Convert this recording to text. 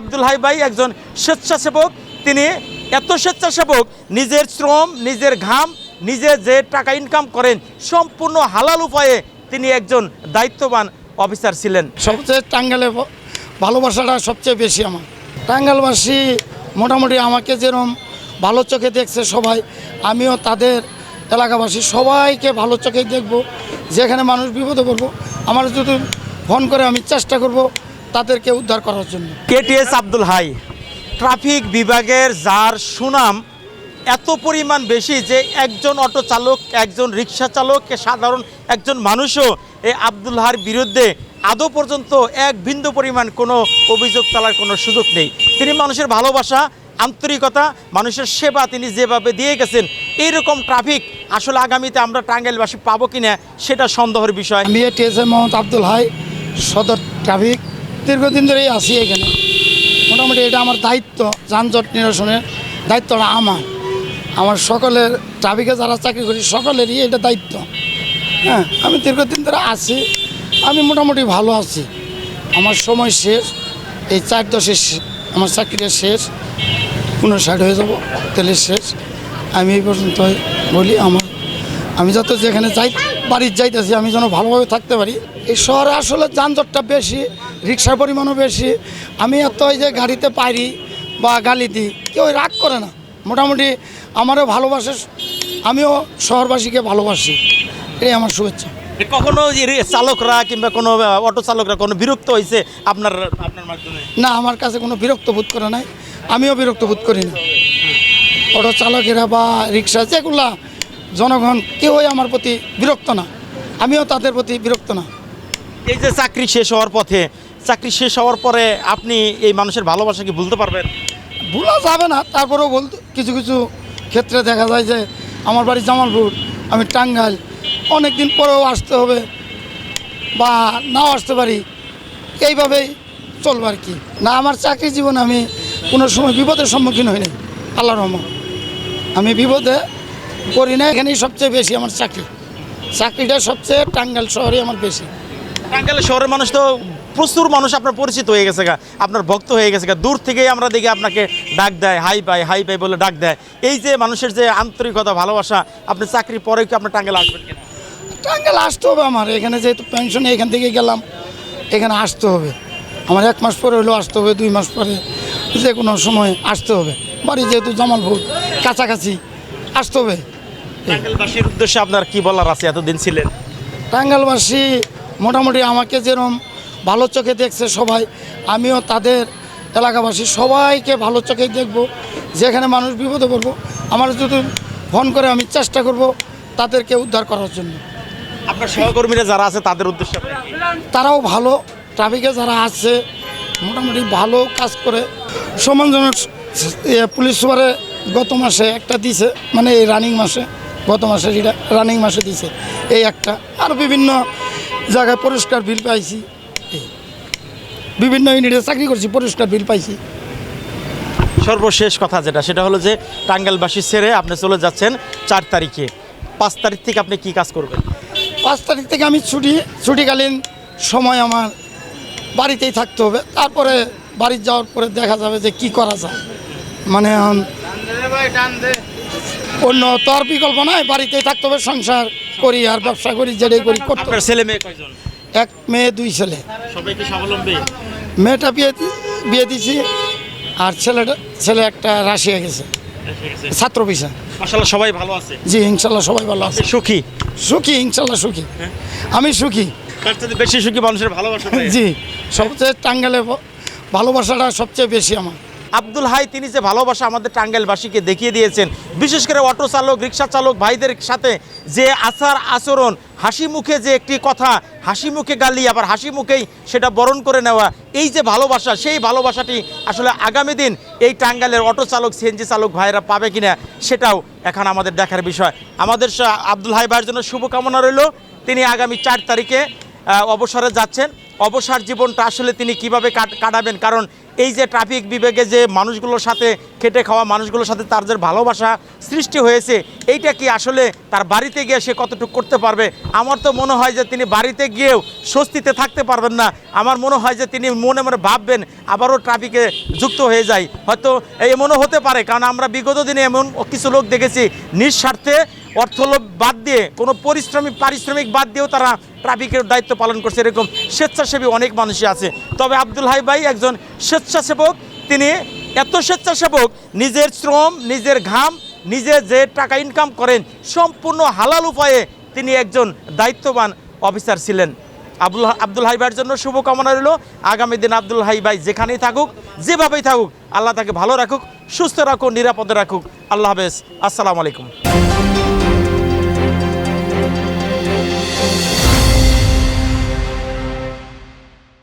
Abdul high ভাই একজন স্বেচ্ছাসেবক। তিনি এত স্বেচ্ছাসেবক, নিজের শ্রম, নিজের ঘাম, নিজে যে টাকা ইনকাম করেন, সম্পূর্ণ হালাল উপায়ে তিনি একজন দায়িত্ববান অফিসার ছিলেন। সবচেয়ে টাঙ্গালে ভালোবাসাটা সবচেয়ে বেশি আমার। টাঙ্গালবাসী মোটামুটি আমাকে যেরকম ভালো চোখে দেখছে সবাই, আমিও তাদের এলাকাবাসী সবাইকে ভালো চোখে দেখব। যেখানে মানুষ বিপদে পড়ব, আমার যদি ফোন করে আমি চেষ্টা করব তাদেরকে উদ্ধার করার জন্য। কেটিএস আব্দুল হাই ট্রাফিক বিভাগের যার সুনাম এত পরিমাণ বেশি যে একজন অটো চালক একজন রিক্সা চালক সাধারণ একজন মানুষও এই আব্দুল হার বিরুদ্ধে আদৌ পর্যন্ত এক বিন্দু পরিমাণ কোনো অভিযোগ তোলার কোনো সুযোগ নেই। তিনি মানুষের ভালোবাসা আন্তরিকতা মানুষের সেবা তিনি যেভাবে দিয়ে গেছেন এইরকম ট্রাফিক আসলে আগামীতে আমরা টাঙ্গাইলবাসী পাবো কিনা সেটা সন্দেহের বিষয়। আমি T S A Mohammad Abdul Hai সদর ট্রাফিক দীর্ঘদিন ধরেই আছি এখানে। মোটামুটি এটা আমার দায়িত্ব, যানজট নিরসনের দায়িত্বটা আমার। আমার সকলের, ট্রাফিকে যারা চাকরি করি সকলেরই এটা দায়িত্ব। হ্যাঁ আমি দীর্ঘদিন ধরে আছি, আমি মোটামুটি ভালো আছি। আমার সময় শেষ, এই চার দশের আমার চাকরিটা শেষ পনেরো ষাট হয়ে যাব, তেলের শেষ। আমি এই পর্যন্ত বলি আমার। আমি যত যেখানে যাই বাড়ির যাইতেছি, আমি যেন ভালোভাবে থাকতে পারি। এই শহরে আসলে যানজটটা বেশি রিক্সার পরিমাণও বেশি। আমি এত ওই যে গাড়িতে পারি বা গালি দিই কেউ রাগ করে না। মোটামুটি আমারও ভালোবাসে আমিও শহরবাসীকে ভালোবাসি। এই আমার শুভেচ্ছা। কখনো চালকরা কিংবা কোনো অটো চালকরা কোনো বিরক্ত হয়েছে আপনার আপনার মাধ্যমে? না আমার কাছে কোনো বিরক্ত বোধ করে নাই। আমিও বিরক্ত বোধ করি না। অটো চালকেরা বা রিক্সা যেগুলা জনগণ কেউই আমার প্রতি বিরক্ত না। আমিও তাদের প্রতি বিরক্ত না। এই যে চাকরি শেষ হওয়ার পথে চাকরি শেষ হওয়ার পরে আপনি এই মানুষের ভালোবাসা কি ভুলতে পারবেন? ভুলা যাবে না তারপরেও বলতে কিছু কিছু ক্ষেত্রে দেখা যায় যে আমার বাড়ি জামালপুর আমি টাঙ্গাইল অনেক দিন পরেও আসতে হবে বা নাও আসতে পারি এইভাবেই চলবে আর কি। না আমার চাকরি জীবনে আমি কোনো সময় বিপদের সম্মুখীন হইনি আল্লাহ রহমান আমি বিপদে করি না এখানেই সবচেয়ে বেশি আমার চাকরি। চাকরিটা সবচেয়ে টাঙ্গাইল শহরে আমার বেশি। টাঙ্গাইলের শহরের মানুষ তো প্রচুর মানুষ আপনার পরিচিত হয়ে গেছে গা আপনার ভক্ত হয়ে গেছে গা। দূর থেকেই আমরা দেখি আপনাকে ডাক দেয় হাই পাই হাই পাই বলে ডাক দেয়। এই যে মানুষের যে আন্তরিকতা ভালোবাসা আপনি চাকরি পরে কি আপনার টাঙ্গেল আসবেন কিনা? টাঙ্গাইল আসতে হবে আমার। এখানে যেহেতু পেনশনে এখান থেকে গেলাম এখানে আসতে হবে। আমার এক মাস পরে হলেও আসতে হবে দুই মাস পরে যে কোনো সময় আসতে হবে। বাড়ি যেহেতু জামালপুর কাছাকাছি আসতে হবে। টাঙ্গাইলবাসীর উদ্দেশ্যে আপনার কি বলার আছে? এতদিন ছিলেন। টাঙ্গাইলবাসী মোটামুটি আমাকে যেরকম ভালো চোখে দেখছে সবাই। আমিও তাদের এলাকাবাসী সবাইকে ভালো চোখে দেখব। যেখানে মানুষ বিপদে পড়ব আমার যদি ফোন করে আমি চেষ্টা করব তাদেরকে উদ্ধার করার জন্য। আপনার সহকর্মীরা যারা আছে তাদের উদ্দেশ্যে তারাও ভালো ট্রাফিকে যারা আছে মোটামুটি ভালো কাজ করে। সম্মানজনক পুলিশ সুপারে গত মাসে একটা দিছে মানে এই রানিং মাসে গত মাসে যেটা রানিং মাসে দিছে। এই একটা। আর বিভিন্ন জায়গায় পুরস্কার বিল পাইছি। এই। বিভিন্ন ইউনিটে চাকরি করছি পুরস্কার বিল পাইছি। সর্বশেষ কথা যেটা সেটা হলো যে টাঙ্গাইলবাসী ছেড়ে আপনি চলে যাচ্ছেন চার তারিখে। পাঁচ তারিখ থেকে আপনি কি কাজ করবেন? পাঁচ তারিখ থেকে আমি ছুটি ছুটিকালীন সময় আমার বাড়িতেই থাকতে হবে। তারপরে বাড়ি যাওয়ার পরে দেখা যাবে যে কি করা যায়। মানে অন্য তো আর বিকল্প নাই বাড়িতেই থাকতে হবে সংসার করি আর ব্যবসা করি যেটাই করি করতে ছেলে মেয়ে কয়জন? এক মেয়ে দুই ছেলে। স্বাবলম্বী? মেয়েটা বিয়ে বিয়ে দিছি আর ছেলেটা ছেলে একটা রাশিয়া গেছে। ছাত্র পিসা মাসাল্লাহ সবাই ভালো আছে? জি ইনশাল্লাহ সবাই ভালো আছে। সুখী? সুখী ইনশাল্লাহ সুখী। আমি সুখী। বেশি সুখী মানুষের ভালোবাসা জি সবচেয়ে টাঙ্গালে ভালোবাসাটা সবচেয়ে বেশি আমার। আব্দুল হাই, তিনি যে ভালোবাসা আমাদের টাঙ্গাইলবাসীকে দেখিয়ে দিয়েছেন, বিশেষ করে অটো চালক, রিক্সা চালক ভাইদের সাথে যে আচার আচরণ, হাসি মুখে যে একটি কথা, হাসি মুখে গালি, আবার হাসি মুখেই সেটা বরণ করে নেওয়া, এই যে ভালোবাসা, সেই ভালোবাসাটি আসলে আগামী দিন এই টাঙ্গাইলের অটো চালক, সিএনজি চালক ভাইরা পাবে কিনা, সেটাও এখন আমাদের দেখার বিষয়। আমাদের আব্দুল হাই ভাইয়ের জন্য শুভকামনা রইল। তিনি আগামী চার তারিখে অবসরে যাচ্ছেন। অবসর জীবনটা আসলে তিনি কীভাবে কাট- কাটাবেন? কারণ এই যে ট্রাফিক বিভাগে যে মানুষগুলোর সাথে খেটে খাওয়া মানুষগুলোর সাথে তার যে ভালোবাসা সৃষ্টি হয়েছে, এইটা কি আসলে তার বাড়িতে গিয়ে সে কতটুকু করতে পারবে? আমার তো মনে হয় যে তিনি বাড়িতে গিয়েও স্বস্তিতে থাকতে পারবেন না। আমার মনে হয় যে তিনি মনে মনে ভাববেন আবারও ট্রাফিকে যুক্ত হয়ে যায় হয়তো এমনও হতে পারে, কারণ আমরা বিগত দিনে এমন কিছু লোক দেখেছি, নিঃস্বার্থে অর্থলোভ বাদ দিয়ে, কোনো পরিশ্রমিক পারিশ্রমিক বাদ দিয়েও তারা ট্রাফিকের দায়িত্ব পালন করছে এরকম স্বেচ্ছাসেবী অনেক মানুষই আছে। তবে আব্দুল হাই ভাই একজন স্বেচ্ছাসেবক, তিনি এত স্বেচ্ছাসেবক, নিজের শ্রম, নিজের ঘাম, নিজে যে টাকা ইনকাম করেন, সম্পূর্ণ হালাল উপায়ে তিনি একজন দায়িত্ববান অফিসার ছিলেন। আব্দুল আব্দুল হাই ভাইয়ের জন্য শুভকামনা রইল। আগামী দিন আব্দুল হাই ভাই যেখানেই থাকুক, যেভাবেই থাকুক, আল্লাহ তাকে ভালো রাখুক, সুস্থ রাখুক, নিরাপদে রাখুক। আল্লাহ হাফেজ। আসসালামু আলাইকুম।